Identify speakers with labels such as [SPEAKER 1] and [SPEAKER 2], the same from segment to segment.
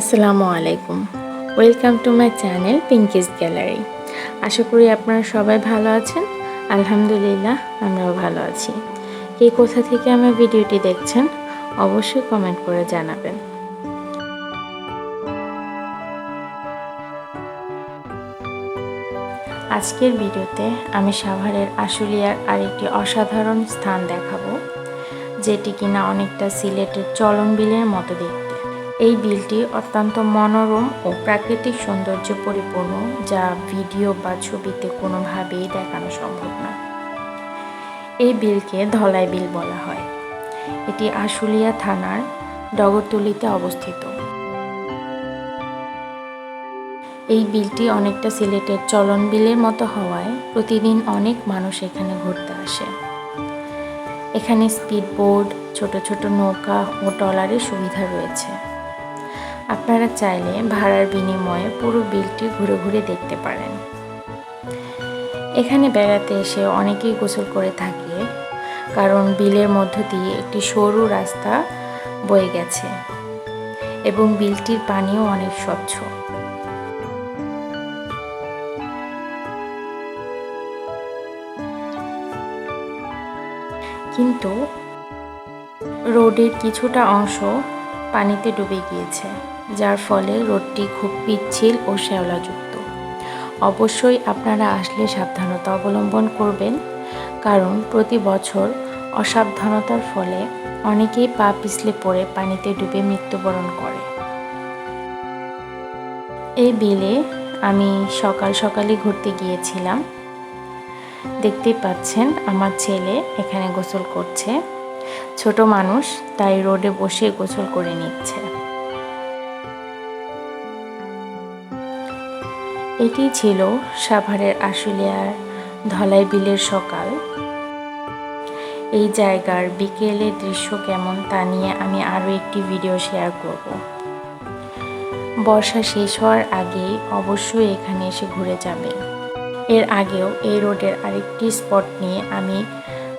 [SPEAKER 1] আসসালামু আলাইকুম। Welcome to my channel Pinky's gallery আশা করি আপনারা সবাই ভালো আছেন। আলহামদুলিল্লাহ, আমরাও ভালো আছি। কে কোথা থেকে আমার ভিডিওটি দেখছেন, অবশ্যই কমেন্ট করে জানাবেন। আজকের ভিডিওতে আমি সাভারের আশুলিয়ার আরেকটি অসাধারণ স্থান দেখাবো, যেটি কিনা অনেকটা সিলেটের চলন বিলের মতো দেখতে। এই বিলটি অত্যন্ত মনোরম ও প্রাকৃতিক সৌন্দর্যে পরিপূর্ণ, যা ভিডিও বা ছবিতে কোনোভাবেই দেখানো সম্ভব না। এই বিলকে ধলাই বিল বলা হয়। এটি আশুলিয়া থানার ডগরতলিতে অবস্থিত। এই বিলটি অনেকটা সিলেটের চলন বিলের মতো হওয়ায় প্রতিদিন অনেক মানুষ এখানে ঘুরতে আসে। এখানে স্পিড বোর্ড ছোট ছোট নৌকা ও ট্রলারের সুবিধা রয়েছে। আপনারা চাইলে ভাড়ার বিনিময়ে পুরো বিলটি ঘুরে ঘুরে দেখতে পারেন। এখানে বেড়াতে এসে অনেকেই গোসল করে থাকে, কারণ বিলের মধ্য দিয়ে একটি সরু রাস্তা বয়ে গেছে এবং বিলটির পানিও অনেক স্বচ্ছ। কিন্তু রোডের কিছুটা অংশ পানিতে ডুবে গিয়েছে, যার ফলে রোডটি খুব পিচ্ছিল ও শ্যাওলাযুক্ত। অবশ্যই আপনারা আসলে সাবধানতা অবলম্বন করবেন, কারণ প্রতি বছর অসাবধানতার ফলে অনেকেই পা পিছলে পড়ে পানিতে ডুবে মৃত্যুবরণ করে। এই বিলে আমি সকাল সকালে ঘুরতে গিয়েছিলাম। দেখতেই পাচ্ছেন, আমার ছেলে এখানে গোসল করছে। ছোট মানুষ, তাই রোডে বসে গোসল করে নিচ্ছে। এটি ছিল সাভারের আশুলিয়ার ধলাই বিলের সকাল। এই জায়গার বিকেলের দৃশ্য কেমন তা নিয়ে আমি আরও একটি ভিডিও শেয়ার করব। বর্ষা শেষ হওয়ার আগেই অবশ্যই এখানে এসে ঘুরে যাবে। এর আগেও এই রোডের আরেকটি স্পট নিয়ে আমি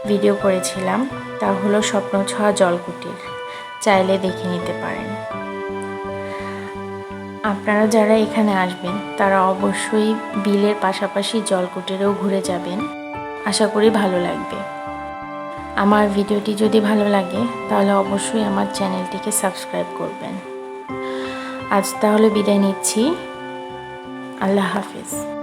[SPEAKER 1] ভিডিও করেছিলাম, তা হলো স্বপ্ন ছোঁয়া জলকুটির। চাইলে দেখে নিতে পারেন। আপনারা যারা এখানে আসবেন, তারা অবশ্যই বিলের পাশাপাশি জলকুটিরেও ঘুরে যাবেন। আশা করি ভালো লাগবে। আমার ভিডিওটি যদি ভালো লাগে, তাহলে অবশ্যই আমার চ্যানেলটিকে সাবস্ক্রাইব করবেন। আজ তাহলে বিদায় নিচ্ছি। আল্লাহ হাফিজ।